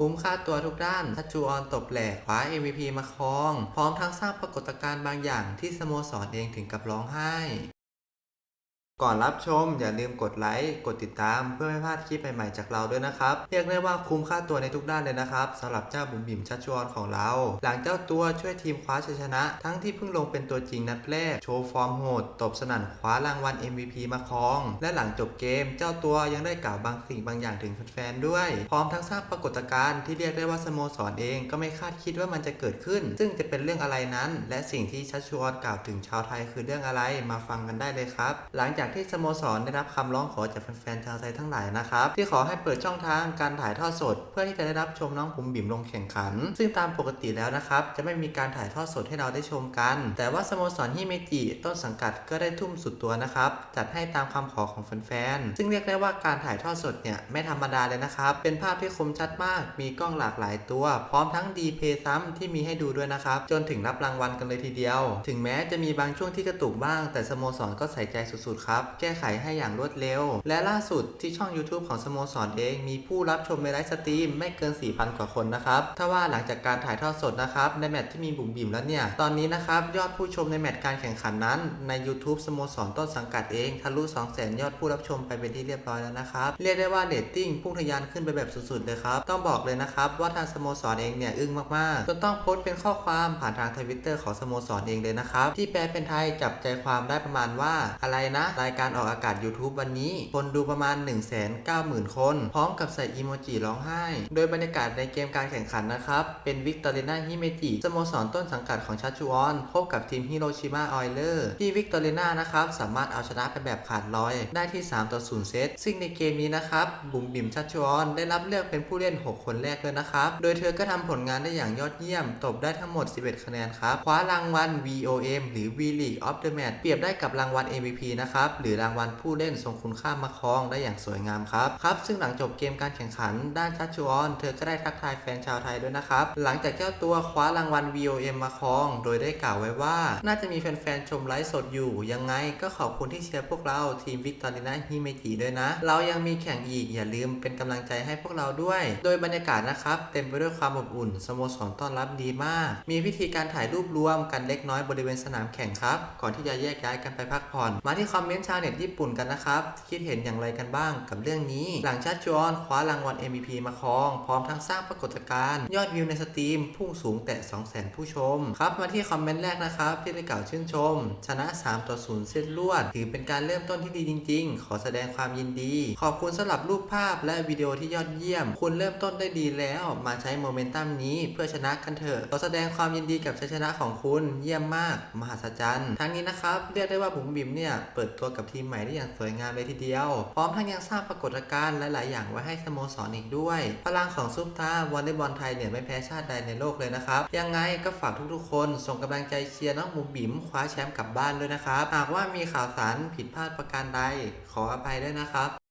คุ้มค่าตัวทุกด้านทัชจูออนตบแหลกคว้า MVP มาครอง พร้อมทั้งสร้างปรากฏการณ์บางอย่างที่สโมสรเองถึงกับร้องไห้ ก่อนรับชมอย่าลืมกดไลค์กดติดตามเพื่อไม่พลาดคลิปใหม่ๆจากเราด้วยนะครับ เรียกได้ว่าคุ้มค่าตัวในทุกด้านเลยนะครับสำหรับเจ้าบุ๋มบิ๋มชัชชวนของเรา หลังเจ้าตัวช่วยทีมคว้าชัยชนะ ทั้งที่เพิ่งลงเป็นตัวจริงนัดแรกโชว์ฟอร์มโหด ตบสนั่นคว้ารางวัล MVP มาครอง และหลังจบเกม เจ้าตัวยังได้กล่าวบางสิ่งบางอย่างถึงแฟนๆด้วย พร้อมทั้งสร้างปรากฏการณ์ที่เรียกได้ว่าสโมสรเองก็ไม่คาดคิดว่ามันจะเกิดขึ้น ซึ่งจะเป็นเรื่องอะไรนั้น และสิ่งที่ชัชชวนกล่าวถึงชาวไทยคือเรื่องอะไรมาฟังกันได้เลยครับ หลังจากที่สโมสรได้รับคำร้องขอจากแฟนๆชาวไทยทั้งหลายนะครับที่ขอให้เปิดช่องทางการถ่ายทอดสด เพื่อที่จะได้รับชมน้องบุ๋มบิ๋มลงแข่งขัน ซึ่งตามปกติแล้วนะครับจะไม่มีการถ่ายทอดสดให้เราได้ชมกัน แต่ว่าสโมสรฮิเมจิต้นสังกัดก็ได้ทุ่มสุดตัวนะครับจัดให้ตามคำขอของแฟนๆซึ่งเรียกได้ว่าการถ่ายทอดสดเนี่ยไม่ธรรมดาเลยนะครับเป็นภาพที่คมชัดมาก มีกล้องหลากหลายตัว พร้อมทั้งดีเพย์ซ้ำที่มีให้ดูด้วยนะครับจนถึงรับรางวัลกันเลยทีเดียว ถึงแม้จะมีบางช่วงที่กระตุกบ้าง แต่สโมสรก็ใส่ใจสุดๆครับแก้ไขให้อย่างรวดเร็ว และล่าสุดที่ช่อง YouTube ของสโมสรเองมีผู้รับชมในไลฟ์สตรีมไม่เกิน 4,000 กว่าคนนะครับ ถ้าว่าหลังจากการถ่ายทอดสดนะครับ ในแมตช์ที่มีบุ๋มบิ๋มแล้วเนี่ย ตอนนี้นะครับ ยอดผู้ชมในแมตช์การแข่งขันนั้น ใน YouTube สโมสรต้นสังกัดเองทะลุ 200,000 ยอดผู้รับชมไปเป็นที่เรียบร้อยแล้วนะครับ เรียกได้ว่าเรตติ้งพุ่งทะยานขึ้นไปแบบสุดๆเลยครับ ต้องบอกเลยนะครับว่าทางสโมสรเองเนี่ยอึ้งมากๆจนต้องโพสต์เป็นข้อความผ่านทางทวิตเตอร์ของสโมสรเองเลยนะครับที่แปลเป็นไทยจับใจความได้ประมาณว่าอะไรนะายการออกอากาศ YouTube วันนี้ คนดูประมาณ 1 9 0 0 0 0 คน พร้อมกับใส่อีโมจิร้องไห้ โดยบรรยากาศในเกมการแข่งขันนะครับ เป็นวิกตอเรียนาฮิเมจิสโมสรต้นสังกัดของชัชชูออน พบกับทีมฮิโรชิมาออยเลอร์ที่วิกตอเรียนานะครับ สามารถเอาชนะไปแบบขาดลอย ได้ที่ 3 ต่อ 0 เซต ซึ่งในเกมนี้นะครับบุ๋มบิ๋มชัชชูออน ได้รับเลือกเป็นผู้เล่น 6 คนแรกเลยนะครับ โดยเธอก็ทำผลงานได้อย่างยอดเยี่ยม ตบได้ทั้งหมด 11 คะแนนครับ คว้ารางวัล VOM หรือ V League of the Match เปรียบได้กับรางวัล MVP นะครับหรือรางวัลผู้เล่นทรงคุณค่ามาครองได้อย่างสวยงามครับครับซึ่งหลังจบเกมการแข่งขัน ด้านชัชวอนเธอก็ได้ทักทายแฟนชาวไทยด้วยนะครับหลังจากเจ้าตัวคว้ารางวัล VOM มาครอง โดยได้กล่าวไว้ว่า น่าจะมีแฟนๆชมไลฟ์สดอยู่ ยังไงก็ขอบคุณที่เชียร์พวกเราทีมวิกตอรีนาฮิเมจิด้วยนะ เรายังมีแข่งอีกอย่าลืมเป็นกำลังใจให้พวกเราด้วย โดยบรรยากาศนะครับ เต็มไปด้วยความอบอุ่นสโมสรต้อนรับดีมาก มีพิธีการถ่ายรูปรวมกันเล็กน้อยบริเวณสนามแข่งครับ ก่อนที่จะแยกย้ายกันไปพักผ่อน มาที่คอมเมนต์ชาวเน็ตญี่ปุ่นกันนะครับ คิดเห็นอย่างไรกันบ้างกับเรื่องนี้ หลังชัดจอนคว้ารางวัล MVP มาครอง พร้อมทั้งสร้างปรากฏการณ์ยอดวิวในสตรีมพุ่งสูงแต่ 200,000 ผู้ชม ครับมาที่คอมเมนต์แรกนะครับ ที่ได้กล่าวชื่นชม ชนะ 3 ต่อ 0 เส้นลวด ถือเป็นการเริ่มต้นที่ดีจริง ๆ ขอแสดงความยินดี ขอบคุณสำหรับรูปภาพและวิดีโอที่ยอดเยี่ยม คุณเริ่มต้นได้ดีแล้ว มาใช้โมเมนตัมนี้เพื่อชนะกันเถอะขอแสดงความยินดีกับชัยชนะของคุณเยี่ยมมาก มหัศจรรย์ทั้งนี้นะครับเรียกได้ว่าบุ๋มบิ๋มเนี่ยเปิดตัวกับทีมใหม่ได้อย่างสวยงามเลยทีเดียว พร้อมทั้งยังสร้างปรากฏการณ์หลาย ๆ อย่างไว้ให้สโมสรอีกด้วย พลังของซุปตาร์วอลเลย์บอลไทยเนี่ยไม่แพ้ชาติใดในโลกเลยนะครับ ยังไงก็ฝากทุก ๆ คนส่งกำลังใจเชียร์น้องหมูบิ๋มคว้าแชมป์กลับบ้านด้วยนะครับ หากว่ามีข่าวสารผิดพลาดประการใดขออภัยด้วยนะครับ